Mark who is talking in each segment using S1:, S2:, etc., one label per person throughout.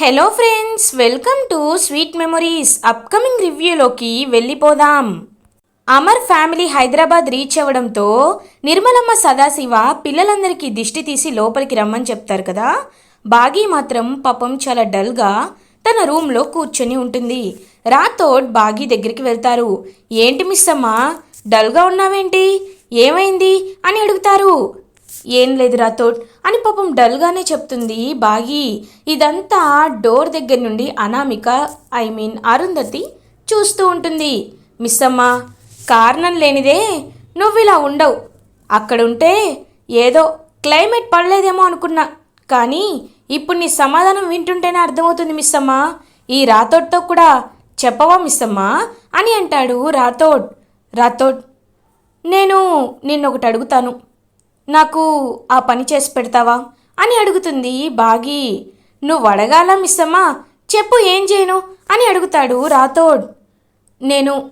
S1: Hello friends welcome to sweet memories upcoming రివ్యూలోకి వెళ్ళిపోదాం. Amar family Hyderabad reach అవ్వడంతో నిర్మలమ్మ సదాశివ పిల్లలందరికీ దిష్టి తీసి లోపలికి రమ్మని చెప్తారు కదా? బాగీ మాత్రం పాపం చాలా డల్గా తన రూమ్లో కూర్చొని ఉంటుంది. రాతోడ్ బాగీ దగ్గరికి వెళ్తారు. ఏంటి మిస్ అమ్మ డల్గా ఉన్నావేంటి? ఏమైంది? అని అడుగుతారు. ఏం లేదు రాథోడ్ అని పాపం డల్గానే చెప్తుంది బాగి. ఇదంతా డోర్ దగ్గర నుండి అనామిక ఐ మీన్ అరుంధతి చూస్తూ ఉంటుంది. మిస్ అమ్మ కారణం లేనిదే నువ్వు ఇలా ఉండవు. అక్కడుంటే ఏదో క్లైమేట్ పడలేదేమో అనుకున్నా. కానీ ఇప్పుడు నీ సమాధానం వింటుంటేనే అర్థమవుతుంది మిస్ అమ్మ. ఈ రాథోడ్తో కూడా చెప్పవా మిస్ అమ్మ అని అంటాడు రాథోడ్. రాథోడ్ నేను నిన్నొకటి అడుగుతాను. నాకు ఆ పని చేసి పెడతావా? అని అడుగుతుంది బాగి. నువ్వు అడగాల మిస్సమ్మా? చెప్పు ఏం చేయను? అని అడుగుతాడు రాతోడ్ నేను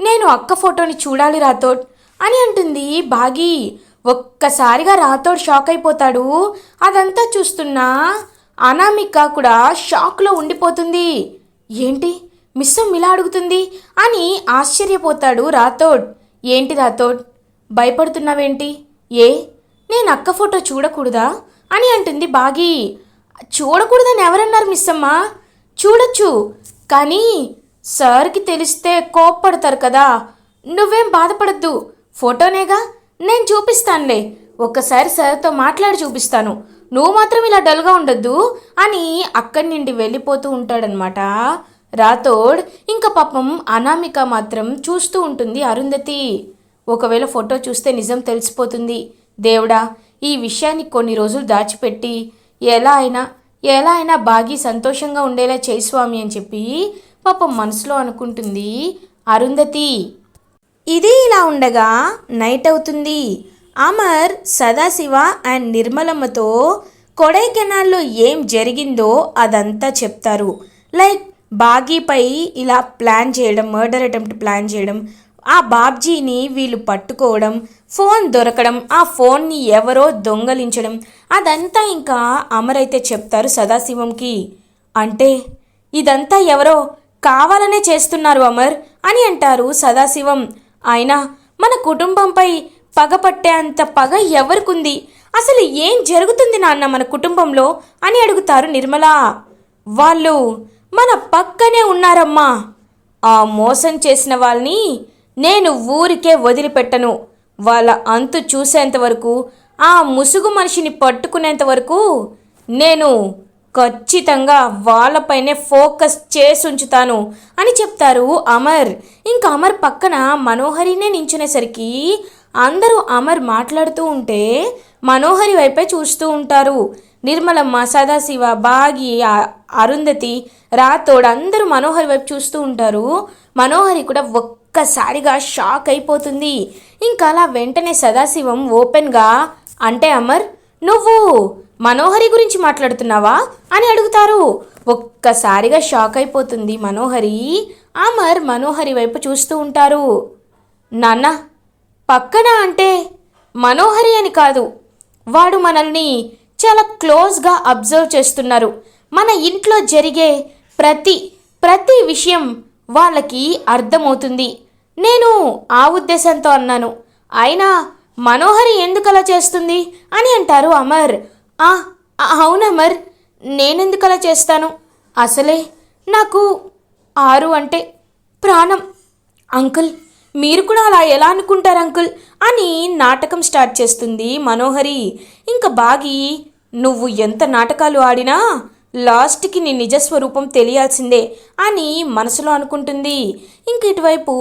S1: నేను అక్క ఫోటోని చూడాలి రాతోడ్ అని అంటుంది బాగి. ఒక్కసారిగా రాతోడ్ షాక్ అయిపోతాడు. అదంతా చూస్తున్నా అనామిక కూడా షాక్లో ఉండిపోతుంది. ఏంటి? మిస్సమ్ ఇలా అడుగుతుంది అని ఆశ్చర్యపోతాడు రాతోడ్ ఏంటి రాతోడ్ భయపడుతున్నావేంటి? ఏ? నేను అక్క ఫోటో చూడకూడదా? అని అంటుంది బాగి. చూడకూడదని ఎవరన్నారు మిస్ అమ్మా చూడొచ్చు. కానీ సార్కి తెలిస్తే కోప్పడతారు కదా. నువ్వేం బాధపడద్దు. ఫోటోనేగా? నేను చూపిస్తానులే. ఒక్కసారి సార్తో మాట్లాడి చూపిస్తాను. నువ్వు మాత్రం ఇలా డల్గా ఉండొద్దు అని అక్కడి నుండి వెళ్ళిపోతూ ఉంటాడనమాట రాతోడ్ ఇంకా పాపం అనామిక మాత్రం చూస్తూ ఉంటుంది అరుంధతి. ఒకవేళ ఫోటో చూస్తే నిజం తెలిసిపోతుంది. దేవుడా ఈ విషయాన్ని కొన్ని రోజులు దాచిపెట్టి ఎలా అయినా ఎలా అయినా బాగి సంతోషంగా ఉండేలా చేయి స్వామి అని చెప్పి పాపం మనసులో అనుకుంటుంది అరుంధతి. ఇది ఇలా ఉండగా నైట్ అవుతుంది. అమర్ సదాశివ అండ్ నిర్మలమ్మతో కొడైకెనాల్లో ఏం జరిగిందో అదంతా చెప్తారు. లైక్ బాగీపై ఇలా ప్లాన్ చేయడం మర్డర్ అటెంప్ట్ ప్లాన్ చేయడం ఆ బాబ్జీని వీళ్ళు పట్టుకోవడం ఫోన్ దొరకడం ఆ ఫోన్ని ఎవరో దొంగలించడం అదంతా ఇంకా అమరైతే చెప్తారు సదాశివంకి. అంటే ఇదంతా ఎవరో కావాలనే చేస్తున్నారు అమర్ అని అంటారు సదాశివం. అయినా మన కుటుంబంపై పగ పట్టే అంత పగ ఎవరికుంది? అసలు ఏం జరుగుతుంది నాన్న మన కుటుంబంలో? అని అడుగుతారు నిర్మల. వాళ్ళు మన పక్కనే ఉన్నారమ్మా. ఆ మోసం చేసిన వాళ్ళని నేను ఊరికే వదిలిపెట్టను. వాళ్ళ అంతు చూసేంత వరకు ఆ ముసుగు మనిషిని పట్టుకునేంత వరకు నేను ఖచ్చితంగా వాళ్ళపైనే ఫోకస్ చేసి ఉంచుతాను అని చెప్తారు అమర్. ఇంకా అమర్ పక్కన మనోహరినే నించునేసరికి అందరూ అమర్ మాట్లాడుతూ ఉంటే మనోహరి వైపే చూస్తూ ఉంటారు. నిర్మలమ్మ సదాశివ బాగి అరుంధతి రాతోడ్ అందరూ మనోహరి వైపు చూస్తూ ఉంటారు. మనోహరి కూడా ఒక్కసారిగా షాక్ అయిపోతుంది. ఇంకా అలా వెంటనే సదాశివం ఓపెన్గా అంటే అమర్ నువ్వు మనోహరి గురించి మాట్లాడుతున్నావా? అని అడుగుతారు. ఒక్కసారిగా షాక్ అయిపోతుంది మనోహరి. అమర్ మనోహరి వైపు చూస్తూ ఉంటారు. నాన్న పక్కన అంటే మనోహరి అని కాదు. వాడు మనల్ని చాలా క్లోజ్గా అబ్జర్వ్ చేస్తున్నారు. మన ఇంట్లో జరిగే ప్రతి ప్రతి విషయం వాళ్ళకి అర్థమవుతుంది. నేను ఆ ఉద్దేశంతో అన్నాను. అయినా మనోహరి ఎందుకు అలా చేస్తుంది? అని అంటారు అమర్. ఆ అవును అమర్ నేనెందుకు అలా చేస్తాను? అసలే నాకు ఆరు అంటే ప్రాణం. అంకుల్ మీరు కూడా అలా ఎలా అనుకుంటారు అంకుల్? అని నాటకం స్టార్ట్ చేస్తుంది మనోహరి. ఇంకా బాగి నువ్వు ఎంత నాటకాలు ఆడినా లాస్ట్కి నీ నిజస్వరూపం తెలియాల్సిందే అని మనసులో అనుకుంటుంది. ఇంక ఇటువైపు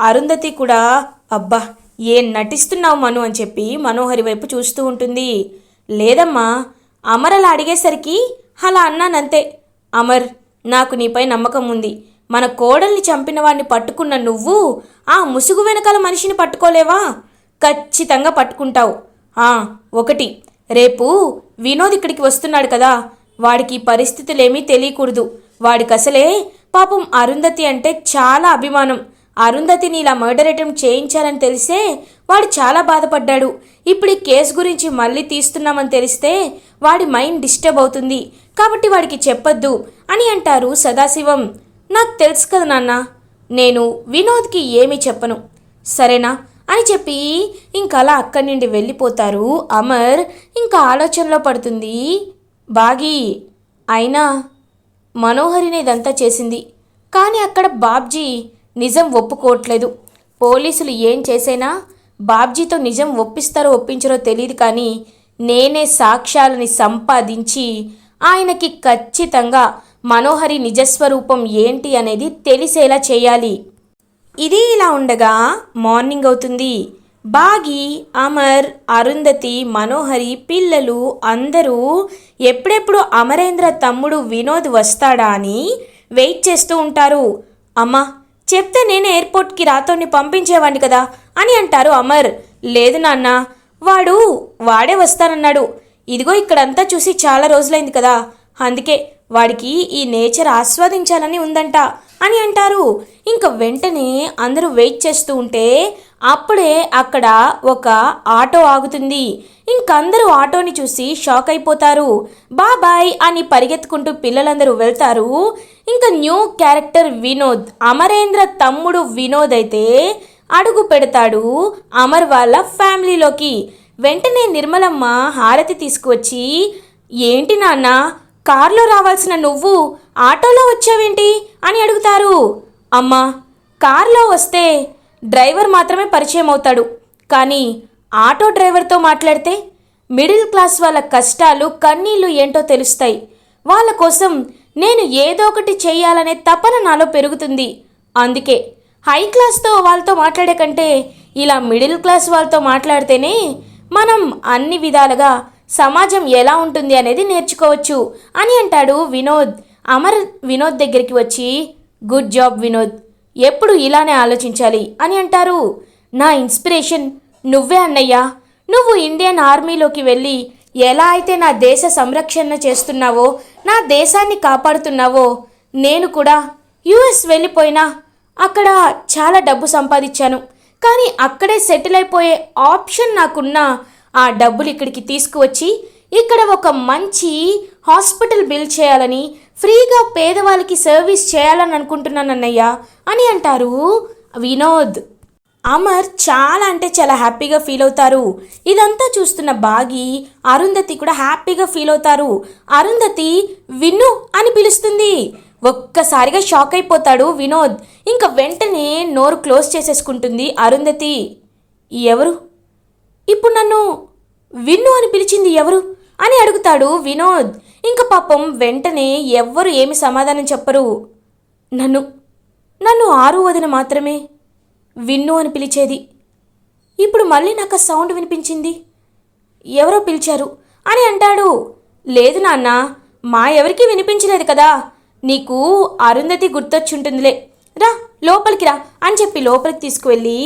S1: అరుంధతి కూడా అబ్బా ఏం నటిస్తున్నావు మను అని చెప్పి మనోహరి వైపు చూస్తూ ఉంటుంది. లేదమ్మా అమర్ అలా అడిగేసరికి అలా అన్నానంతే. అమర్ నాకు నీపై నమ్మకం ఉంది. మన కోడల్ని చంపిన వాడిని పట్టుకున్న నువ్వు ఆ ముసుగు వెనకాల మనిషిని పట్టుకోలేవా? ఖచ్చితంగా పట్టుకుంటావు. ఆ ఒకటి. రేపు వినోద్ ఇక్కడికి వస్తున్నాడు కదా. వాడికి పరిస్థితులేమీ తెలియకూడదు. వాడికి అసలే పాపం అరుంధతి అంటే చాలా అభిమానం. అరుంధతిని ఇలా మర్డర్ అటెంప్ట్ చేయించాలని తెలిసే వాడు చాలా బాధపడ్డాడు. ఇప్పుడు ఈ కేసు గురించి మళ్ళీ తీస్తున్నామని తెలిస్తే వాడి మైండ్ డిస్టర్బ్ అవుతుంది. కాబట్టి వాడికి చెప్పొద్దు అని అంటారు సదాశివం. నాకు తెలుసు కదా నాన్న నేను వినోద్కి ఏమీ చెప్పను. సరేనా అని చెప్పి ఇంకలా అక్కడి నుండి వెళ్ళిపోతారు అమర్. ఇంకా ఆలోచనలో పడుతుంది బాగి అయినా మనోహరిని ఇదంతా చేసింది. కానీ అక్కడ బాబ్జీ నిజం ఒప్పుకోవట్లేదు. పోలీసులు ఏం చేసైనా బాబ్జీతో నిజం ఒప్పిస్తారో ఒప్పించరో తెలియదు కానీ నేనే సాక్ష్యాలని సంపాదించి ఆయనకి ఖచ్చితంగా మనోహరి నిజస్వరూపం ఏంటి అనేది తెలిసేలా చేయాలి. ఇది ఇలా ఉండగా మార్నింగ్ అవుతుంది. బాగి అమర్ అరుంధతి మనోహరి పిల్లలు అందరూ ఎప్పుడెప్పుడు అమరేంద్ర తమ్ముడు వినోద్ వస్తాడా అని వెయిట్ చేస్తూ ఉంటారు. అమ్మా చెప్తే నేను ఎయిర్పోర్ట్కి రాతోని పంపించేవాడిని కదా అని అంటారు అమర్. లేదు నాన్న వాడు వాడే వస్తానన్నాడు. ఇదిగో ఇక్కడంతా చూసి చాలా రోజులైంది కదా. అందుకే వాడికి ఈ నేచర్ ఆస్వాదించాలని ఉందంట. అని అంటారు. ఇంకా వెంటనే అందరూ వెయిట్ చేస్తూ ఉంటే అప్పుడే అక్కడ ఒక ఆటో ఆగుతుంది. ఇంకందరూ ఆటోని చూసి షాక్ అయిపోతారు. బాబాయ్ అని పరిగెత్తుకుంటూ పిల్లలందరూ వెళ్తారు. ఇంకా న్యూ క్యారెక్టర్ వినోద్ అమరేంద్ర తమ్ముడు వినోద్ అయితే అడుగు పెడతాడు అమర్ వాళ్ళ ఫ్యామిలీలోకి. వెంటనే నిర్మలమ్మ హారతి తీసుకువచ్చి ఏంటి నాన్న కారులో రావాల్సిన నువ్వు? ఆటోలో వచ్చావేంటి అని అడుగుతారు. అమ్మా కారులో వస్తే డ్రైవర్ మాత్రమే పరిచయం అవుతాడు. కానీ ఆటో డ్రైవర్తో మాట్లాడితే మిడిల్ క్లాస్ వాళ్ళ కష్టాలు కన్నీళ్ళు ఏంటో తెలుస్తాయి. వాళ్ళ కోసం నేను ఏదో ఒకటి చేయాలనే తపన నాలో పెరుగుతుంది. అందుకే హై క్లాస్తో వాళ్ళతో మాట్లాడే కంటే ఇలా మిడిల్ క్లాస్ వాళ్ళతో మాట్లాడితేనే మనం అన్ని విధాలుగా సమాజం ఎలా ఉంటుంది అనేది నేర్చుకోవచ్చు అని అంటాడు వినోద్. అమర్ వినోద్ దగ్గరికి వచ్చి గుడ్ జాబ్ వినోద్ ఎప్పుడు ఇలానే ఆలోచించాలి అని అంటారు. నా ఇన్స్పిరేషన్ నువ్వే అన్నయ్యా నువ్వు ఇండియన్ ఆర్మీలోకి వెళ్ళి ఎలా అయితే నా దేశ సంరక్షణ చేస్తున్నావో నా దేశాన్ని కాపాడుతున్నావో నేను కూడా యుఎస్ వెళ్ళిపోయినా అక్కడ చాలా డబ్బు సంపాదించాను. కానీ అక్కడే సెటిల్ అయిపోయే ఆప్షన్ నాకున్న ఆ డబ్బులు ఇక్కడికి తీసుకువచ్చి ఇక్కడ ఒక మంచి హాస్పిటల్ బిల్ చేయాలని ఫ్రీగా పేదవాళ్ళకి సర్వీస్ చేయాలని అనుకుంటున్నాను అన్నయ్య. అని అంటారు వినోద్. అమర్ చాలా అంటే చాలా హ్యాపీగా ఫీల్ అవుతారు. ఇదంతా చూస్తున్న బాగి అరుంధతి కూడా హ్యాపీగా ఫీల్ అవుతారు. అరుంధతి విన్ను అని పిలుస్తుంది. ఒక్కసారిగా షాక్ అయిపోతాడు వినోద్. ఇంకా వెంటనే నోరు క్లోజ్ చేసేసుకుంటుంది అరుంధతి. ఎవరు? ఇప్పుడు నన్ను విన్ను అని పిలిచింది ఎవరు? అని అడుగుతాడు వినోద్. ఇంక పాపం వెంటనే ఎవ్వరు ఏమి సమాధానం చెప్పరు. నన్ను నన్ను ఆరు వదిన మాత్రమే విన్ను అని పిలిచేది. ఇప్పుడు మళ్ళీ నాకు సౌండ్ వినిపించింది. ఎవరో పిలిచారు అని అంటాడు. లేదు నాన్న మా ఎవరికీ వినిపించలేదు కదా. నీకు అరుంధతి గుర్తొచ్చుంటుందిలే. రా లోపలికి రా అని చెప్పి లోపలికి తీసుకువెళ్ళి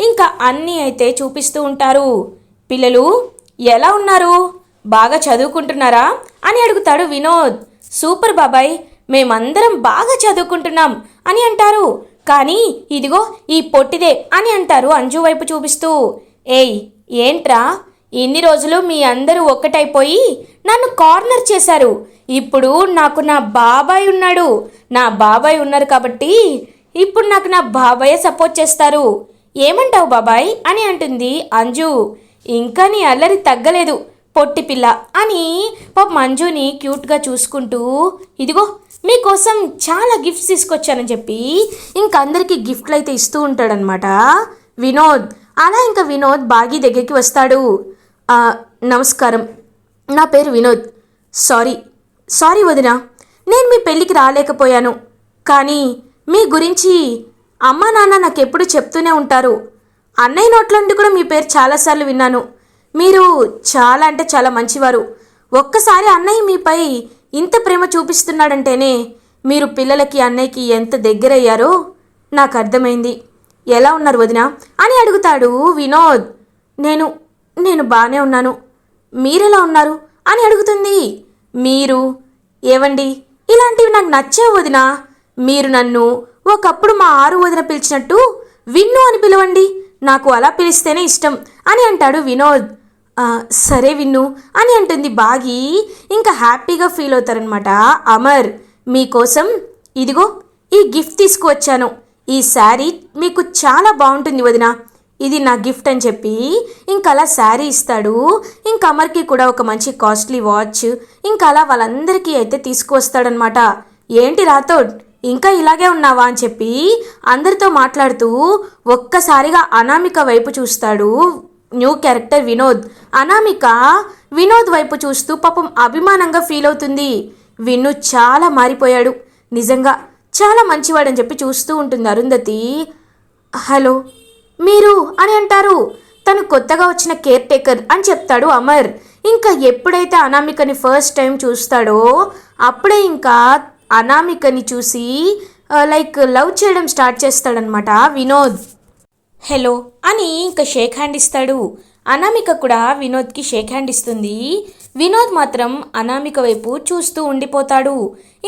S1: ఇంకా అన్నీ అయితే చూపిస్తూ ఉంటారు. పిల్లలు ఎలా ఉన్నారు? బాగా చదువుకుంటున్నారా? అని అడుగుతాడు వినోద్. సూపర్ బాబాయ్ మేమందరం బాగా చదువుకుంటున్నాం అని అంటారు. కానీ ఇదిగో ఈ పొట్టిదే అని అంటారు అంజు వైపు చూపిస్తూ. ఏయ్ ఏంట్రా? ఇన్ని రోజులు మీ అందరూ ఒక్కటైపోయి నన్ను కార్నర్ చేశారు. ఇప్పుడు నాకు నా బాబాయ్ ఉన్నాడు. నా బాబాయ్ ఉన్నారు కాబట్టి ఇప్పుడు నాకు నా బాబాయ్ సపోర్ట్ చేస్తారు. ఏమంటావు బాబాయ్? అని అంటుంది అంజు. ఇంకా నీ అల్లరి తగ్గలేదు. పొట్టి పిల్ల అని పాప మంజుని క్యూట్గా చూసుకుంటూ ఇదిగో మీకోసం చాలా గిఫ్ట్స్ తీసుకొచ్చానని చెప్పి ఇంకందరికీ గిఫ్ట్లు అయితే ఇస్తూ ఉంటాడనమాట వినోద్ అలా ఇంకా వినోద్ బాగి దగ్గరికి వస్తాడు. నమస్కారం. నా పేరు వినోద్. సారీ సారీ వదిన. నేను మీ పెళ్ళికి రాలేకపోయాను. కానీ మీ గురించి అమ్మ నాన్న నాకు ఎప్పుడు చెప్తూనే ఉంటారు. అన్నయ్య నోట్ల నుండి కూడా మీ పేరు చాలాసార్లు విన్నాను. మీరు చాలా అంటే చాలా మంచివారు. ఒక్కసారి అన్నయ్య మీపై ఇంత ప్రేమ చూపిస్తున్నాడంటేనే మీరు పిల్లలకి అన్నయ్యకి ఎంత దగ్గరయ్యారో నాకు అర్థమైంది. ఎలా ఉన్నారు వదిన? అని అడుగుతాడు వినోద్. నేను నేను బాగానే ఉన్నాను. మీరెలా ఉన్నారు? అని అడుగుతుంది. మీరు? ఏవండి? ఇలాంటివి నాకు నచ్చే వదినా. మీరు నన్ను ఒకప్పుడు మా ఆరు వదిన పిలిచినట్టు విన్ను అని పిలవండి. నాకు అలా పిలిస్తేనే ఇష్టం అని అంటాడు వినోద్. సరే విన్ను అని అంటుంది బాగి. ఇంకా హ్యాపీగా ఫీల్ అవుతారనమాట అమర్ మీకోసం ఇదిగో ఈ గిఫ్ట్ తీసుకువచ్చాను. ఈ శారీ మీకు చాలా బాగుంటుంది వదిన. ఇది నా గిఫ్ట్ అని చెప్పి ఇంకా అలా శారీ ఇస్తాడు. ఇంకా అమర్కి కూడా ఒక మంచి కాస్ట్లీ వాచ్ ఇంకా అలా వాళ్ళందరికీ అయితే తీసుకువస్తాడనమాట ఏంటి రాథోడ్ ఇంకా ఇలాగే ఉన్నావా అని చెప్పి అందరితో మాట్లాడుతూ ఒక్కసారిగా అనామిక వైపు చూస్తాడు న్యూ క్యారెక్టర్ వినోద్. అనామిక వినోద్ వైపు చూస్తూ పాపం అభిమానంగా ఫీల్ అవుతుంది. విన్ను చాలా మారిపోయాడు. నిజంగా చాలా మంచివాడని చెప్పి చూస్తూ ఉంటుంది అరుంధతి. హలో మీరు అని అంటారు. తను కొత్తగా వచ్చిన కేర్ టేకర్ అని చెప్తాడు అమర్. ఇంకా ఎప్పుడైతే అనామికని ఫస్ట్ టైం చూస్తాడో అప్పుడే ఇంకా అనామికని చూసి లైక్ లవ్ చేయడం స్టార్ట్ చేస్తాడనమాట వినోద్. హలో అని ఇంకా షేక్ హ్యాండ్ ఇస్తాడు. అనామిక కూడా వినోద్కి షేక్ హ్యాండ్ ఇస్తుంది. వినోద్ మాత్రం అనామిక వైపు చూస్తూ ఉండిపోతాడు.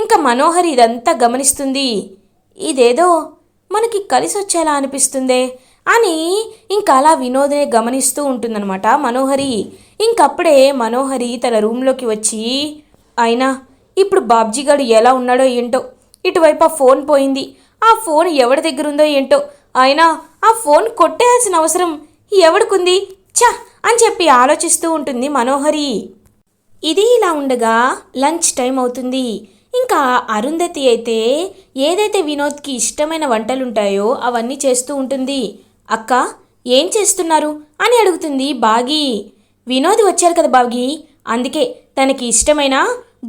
S1: ఇంకా మనోహర్ ఇదంతా గమనిస్తుంది. ఇదేదో మనకి కలిసి వచ్చేలా అనిపిస్తుందే అని ఇంకా అలా వినోద్నే గమనిస్తూ ఉంటుందన్నమాట మనోహరి. ఇంకప్పుడే మనోహరి తన రూమ్లోకి వచ్చి అయినా ఇప్పుడు బాబ్జీ గారు ఎలా ఉన్నాడో ఏంటో? ఇటువైపు ఆ ఫోన్ పోయింది. ఆ ఫోన్ ఎవరి దగ్గర ఉందో ఏంటో? అయినా ఆ ఫోన్ కొట్టేయాల్సిన అవసరం ఎవడికుంది? ఛ! అని చెప్పి ఆలోచిస్తూ ఉంటుంది మనోహరి. ఇది ఇలా ఉండగా లంచ్ టైం అవుతుంది. ఇంకా అరుంధతి అయితే ఏదైతే వినోద్కి ఇష్టమైన వంటలుంటాయో అవన్నీ చేస్తూ ఉంటుంది. అక్క ఏం చేస్తున్నారు? అని అడుగుతుంది బాగి. వినోద్ వచ్చారు కదా బాగి. అందుకే తనకి ఇష్టమైన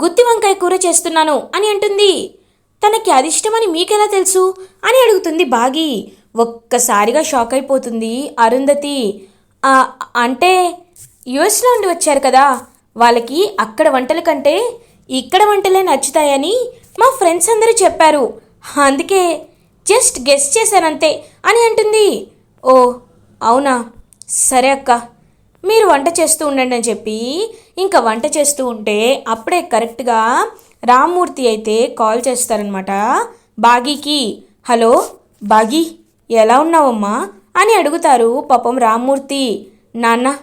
S1: గుత్తి వంకాయ కూర చేస్తున్నాను అని అంటుంది. తనకి అది ఇష్టమని మీకెలా తెలుసు? అని అడుగుతుంది బాగి. ఒక్కసారిగా షాక్ అయిపోతుంది అరుంధతి. అంటే యుఎస్లో నుండి వచ్చారు కదా వాళ్ళకి అక్కడ వంటల కంటే ఇక్కడ వంటలే నచ్చుతాయని మా ఫ్రెండ్స్ అందరూ చెప్పారు. అందుకే జస్ట్ గెస్ట్ చేశానంతే అని అంటుంది. ఓ అవునా? సరే అక్క మీరు వంట చేస్తూ ఉండండి అని చెప్పి ఇంకా వంట చేస్తూ ఉంటే అప్పుడే కరెక్ట్గా రామ్మూర్తి అయితే కాల్ చేస్తారనమాట బాగీకి. హలో బాగీ? ఎలా ఉన్నావమ్మా? అని అడుగుతారు పాపం రామ్మూర్తి. నాన్న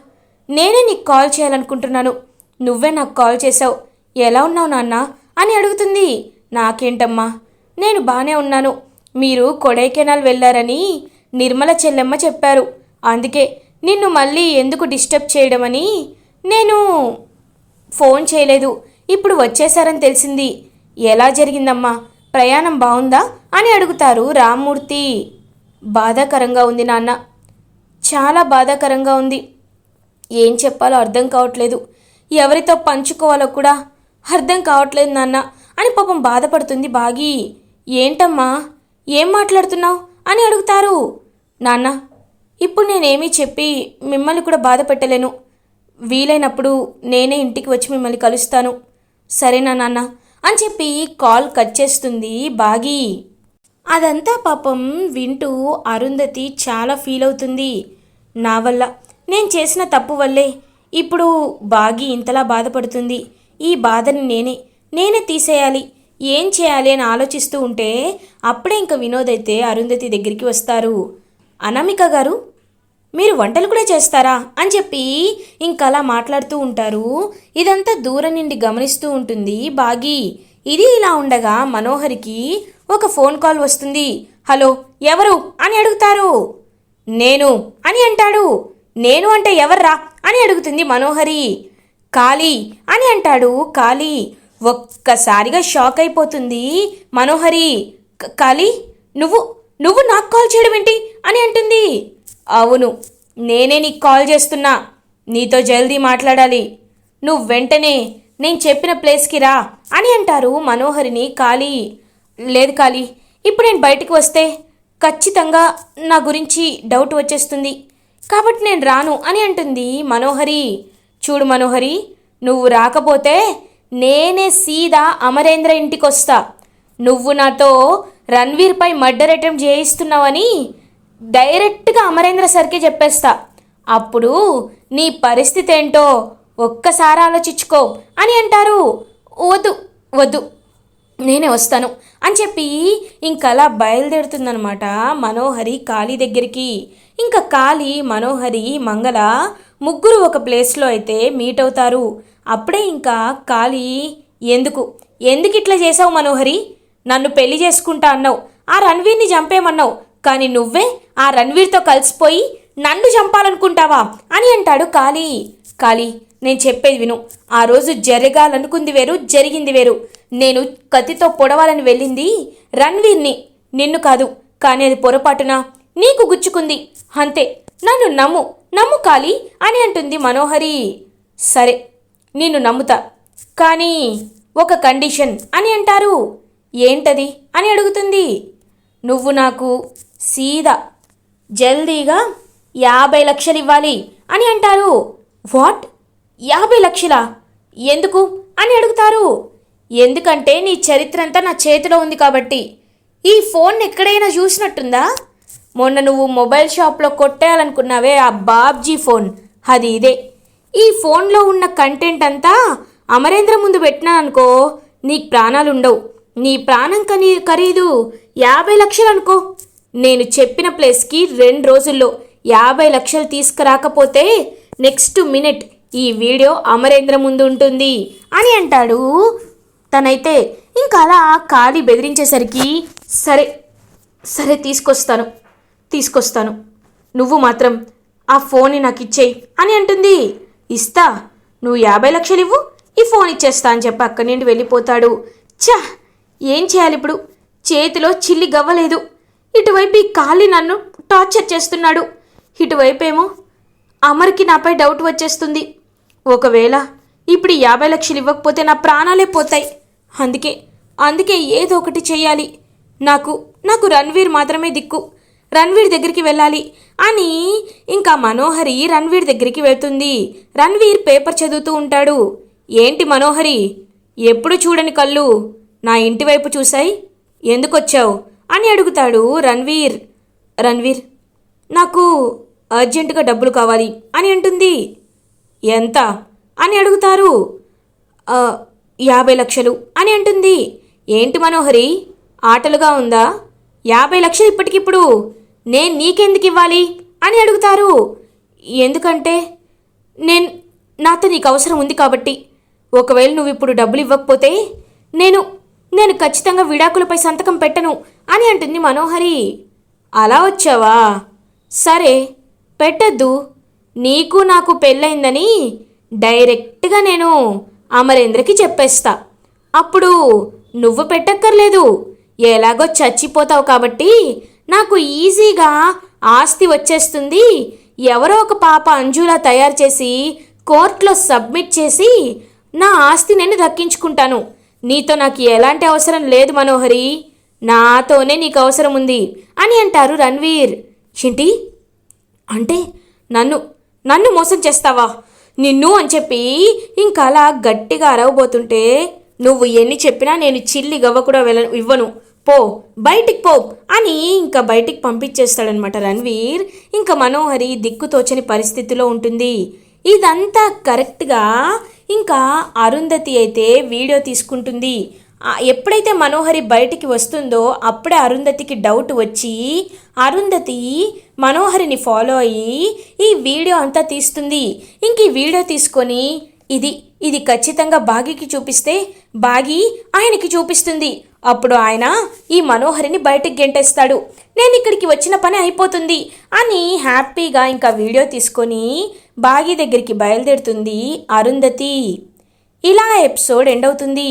S1: నేనే నీకు కాల్ చేయాలనుకుంటున్నాను. నువ్వే నాకు కాల్ చేసావు ఎలా ఉన్నావు నాన్న? అని అడుగుతుంది. నాకేంటమ్మా? నేను బాగానే ఉన్నాను. మీరు కొడైకెనాల్ వెళ్ళారని నిర్మల చెల్లెమ్మ చెప్పారు. అందుకే నిన్ను మళ్ళీ ఎందుకు డిస్టర్బ్ చేయడమని నేను ఫోన్ చేయలేదు. ఇప్పుడు వచ్చేసారని తెలిసింది. ఎలా జరిగిందమ్మా? ప్రయాణం బాగుందా? అని అడుగుతారు రామ్మూర్తి. బాధాకరంగా ఉంది నాన్న. చాలా బాధాకరంగా ఉంది. ఏం చెప్పాలో అర్థం కావట్లేదు. ఎవరితో పంచుకోవాలో కూడా అర్థం కావట్లేదు నాన్న. అని పాపం బాధపడుతుంది బాగి. ఏంటమ్మా? ఏం మాట్లాడుతున్నావు? అని అడుగుతారు. నాన్న ఇప్పుడు నేనేమీ చెప్పి మిమ్మల్ని కూడా బాధ పెట్టలేను. వీలైనప్పుడు నేనే ఇంటికి వచ్చి మిమ్మల్ని కలుస్తాను. సరేనా నాన్న? అని చెప్పి కాల్ కట్ చేస్తుంది బాగి. అదంతా పాపం వింటూ అరుంధతి చాలా ఫీల్ అవుతుంది. నా వల్ల. నేను చేసిన తప్పు వల్లే. ఇప్పుడు బాగి ఇంతలా బాధపడుతుంది. ఈ బాధని నేనే నేనే తీసేయాలి. ఏం చేయాలి అని ఆలోచిస్తూ ఉంటే అప్పుడే ఇంకా వినోద్ అయితే అరుంధతి దగ్గరికి వస్తారు. అనామిక గారు మీరు వంటలు కూడా చేస్తారా? అని చెప్పి ఇంకా అలా మాట్లాడుతూ ఉంటారు. ఇదంతా దూరం నుండి గమనిస్తూ ఉంటుంది బాగి. ఇది ఇలా ఉండగా మనోహరికి ఒక ఫోన్ కాల్ వస్తుంది. హలో ఎవరు? అని అడుగుతారు. నేను? అని అంటాడు. నేను అంటే ఎవర్రా? అని అడుగుతుంది మనోహరి. ఖాళీ అని అంటాడు ఖాళీ ఒక్కసారిగా షాక్ అయిపోతుంది మనోహరి. ఖాళీ నువ్వు నువ్వు నాకు కాల్ చేయడం ఏంటి? అని అంటుంది. అవును నేనే నీకు కాల్ చేస్తున్నా. నీతో జల్దీ మాట్లాడాలి. నువ్వు వెంటనే నేను చెప్పిన ప్లేస్కి రా అని అంటారు మనోహరిని ఖాళీ లేదు కాలి ఇప్పుడు నేను బయటకు వస్తే ఖచ్చితంగా నా గురించి డౌట్ వచ్చేస్తుంది. కాబట్టి నేను రాను అని అంటుంది మనోహరి. చూడు మనోహరి నువ్వు రాకపోతే నేనే సీదా అమరేంద్ర ఇంటికి వస్తా నువ్వు నాతో రణ్వీర్పై మర్డర్ అటెంప్ట్ చేయిస్తున్నావని డైరెక్ట్గా అమరేంద్ర సర్కే చెప్పేస్తా. అప్పుడు నీ పరిస్థితి ఏంటో ఒక్కసారి ఆలోచించుకో అని అంటారు. వద్దు వద్దు. నేనే వస్తాను అని చెప్పి ఇంకలా బయలుదేరుతుందనమాట మనోహరి కాళీ దగ్గరికి. ఇంకా కాళీ మనోహరి మంగళ ముగ్గురు ఒక ప్లేస్లో అయితే మీట్ అవుతారు. అప్పుడే ఇంకా కాళీ ఎందుకు? ఎందుకు ఇట్లా చేసావు మనోహరి? నన్ను పెళ్ళి చేసుకుంటా అన్నావు. ఆ రణ్వీర్ని చంపేమన్నావు కానీ నువ్వే ఆ రణ్వీర్తో కలిసిపోయి నన్ను చంపాలనుకుంటావా? అని అంటాడు కాళీ. కాళీ నేను చెప్పేది విను. ఆ రోజు జరగాలనుకుంది వేరు జరిగింది వేరు. నేను కత్తితో పొడవాలని వెళ్ళింది రణ్వీర్ని. నిన్ను కాదు కానీ అది పొరపాటున? నీకు గుచ్చుకుంది. అంతే. నన్ను నమ్ము. నమ్ము కాలి అని అంటుంది మనోహరి. సరే నిన్ను నమ్ముతా. కానీ ఒక కండిషన్ అని అంటారు. ఏంటది అని అడుగుతుంది. నువ్వు నాకు సీదా జల్దీగా యాభై లక్షలు ఇవ్వాలి అని అంటారు. వాట్? యాభై లక్షలా. ఎందుకు? అని అడుగుతారు. ఎందుకంటే నీ చరిత్ర అంతా నా చేతిలో ఉంది కాబట్టి. ఈ ఫోన్ ఎక్కడైనా చూసినట్టుందా? మొన్న నువ్వు మొబైల్ షాప్లో కొట్టేయాలనుకున్నావే ఆ బాబ్జీ ఫోన్. అది ఇదే. ఈ ఫోన్లో ఉన్న కంటెంట్ అంతా అమరేంద్ర ముందు పెట్టినాననుకో నీకు ప్రాణాలు ఉండవు నీ ప్రాణం కనీ ఖరీదు యాభై లక్షలు అనుకో నేను చెప్పిన ప్లేస్కి రెండు రోజుల్లో యాభై లక్షలు తీసుకురాకపోతే నెక్స్ట్ మినిట్ ఈ వీడియో అమరేంద్ర ముందు ఉంటుంది అని అంటాడు. తనైతే ఇంకా అలా ఖాళీ బెదిరించేసరికి సరే సరే తీసుకొస్తాను తీసుకొస్తాను. నువ్వు మాత్రం ఆ ఫోన్ని నాకు ఇచ్చేయి అని అంటుంది. ఇస్తా నువ్వు యాభై లక్షలు ఇవ్వు ఈ ఫోన్ ఇచ్చేస్తా అని చెప్పి అక్కడి నుండి వెళ్ళిపోతాడు. ఛా ఏం చేయాలి ఇప్పుడు? చేతిలో చిల్లి గవ్వలేదు. ఇటువైపు ఈ కాలి నన్ను టార్చర్ చేస్తున్నాడు. ఇటువైపేమో అమర్కి నాపై డౌట్ వచ్చేస్తుంది. ఒకవేళ ఇప్పుడు యాభై లక్షలు ఇవ్వకపోతే నా ప్రాణాలే పోతాయి. అందుకే అందుకే ఏదో ఒకటి చేయాలి. నాకు నాకు రణ్వీర్ మాత్రమే దిక్కు. రణ్వీర్ దగ్గరికి వెళ్ళాలి. అని ఇంకా మనోహరి రణ్వీర్ దగ్గరికి వెళ్తుంది. రణ్వీర్ పేపర్ చదువుతూ ఉంటాడు. ఏంటి మనోహరి? ఎప్పుడు చూడని కళ్ళు. నా ఇంటి వైపు చూశాయి. ఎందుకొచ్చావు? అని అడుగుతాడు రణ్వీర్. రణ్వీర్ నాకు అర్జెంటుగా డబ్బులు కావాలి అని అంటుంది. ఎంత? అని అడుగుతారు. యాభై లక్షలు అని అంటుంది. ఏంటి మనోహరి? ఆటలుగా ఉందా? యాభై లక్షలు ఇప్పటికిప్పుడు నేను నీకెందుకు ఇవ్వాలి? అని అడుగుతారు. ఎందుకంటే నేను నాతో నీకు అవసరం ఉంది కాబట్టి. ఒకవేళ నువ్వు ఇప్పుడు డబ్బులు ఇవ్వకపోతే నేను నేను ఖచ్చితంగా విడాకులపై సంతకం పెట్టను అని అంటుంది మనోహరి. అలా వచ్చావా? సరే పెట్టద్దు. నీకు నాకు పెళ్ళైందని డైరెక్ట్గా నేను అమరేంద్రకి చెప్పేస్తా. అప్పుడు నువ్వు పెట్టక్కర్లేదు. ఎలాగో చచ్చిపోతావు కాబట్టి నాకు ఈజీగా ఆస్తి వచ్చేస్తుంది. ఎవరో ఒక పాప అంజులా తయారు చేసి కోర్టులో సబ్మిట్ చేసి నా ఆస్తి నేను దక్కించుకుంటాను. నీతో నాకు ఎలాంటి అవసరం లేదు మనోహరి. నాతోనే నీకు అవసరం ఉంది అని అంటారు రణ్వీర్. ఏంటి? అంటే నన్ను నన్ను మోసం చేస్తావా? నిన్ను అని చెప్పి ఇంకా అలా గట్టిగా అరవబోతుంటే నువ్వు ఎన్ని చెప్పినా నేను చిల్లి గవ్వ కూడా వెళ్ళ ఇవ్వను. పో బయటికి పో అని ఇంకా బయటికి పంపించేస్తాడనమాట రణ్వీర్. ఇంకా మనోహరి దిక్కుతోచని పరిస్థితిలో ఉంటుంది. ఇదంతా కరెక్ట్గా ఇంకా అరుంధతి అయితే వీడియో తీసుకుంటుంది. ఎప్పుడైతే మనోహరి బయటికి వస్తుందో అప్పుడే అరుంధతికి డౌట్ వచ్చి అరుంధతి మనోహరిని ఫాలో అయ్యి ఈ వీడియో అంతా తీస్తుంది. ఇంక ఈ వీడియో తీసుకొని ఇది ఇది ఖచ్చితంగా బాగికి చూపిస్తే బాగి ఆయనకి చూపిస్తుంది. అప్పుడు ఆయన ఈ మనోహరిని బయటికి గెంటేస్తాడు. నేను ఇక్కడికి వచ్చిన పని అయిపోతుంది అని హ్యాపీగా ఇంకా వీడియో తీసుకొని బాగి దగ్గరికి బయలుదేరుతుంది అరుంధతి. ఇలా ఎపిసోడ్ ఎండ్ అవుతుంది.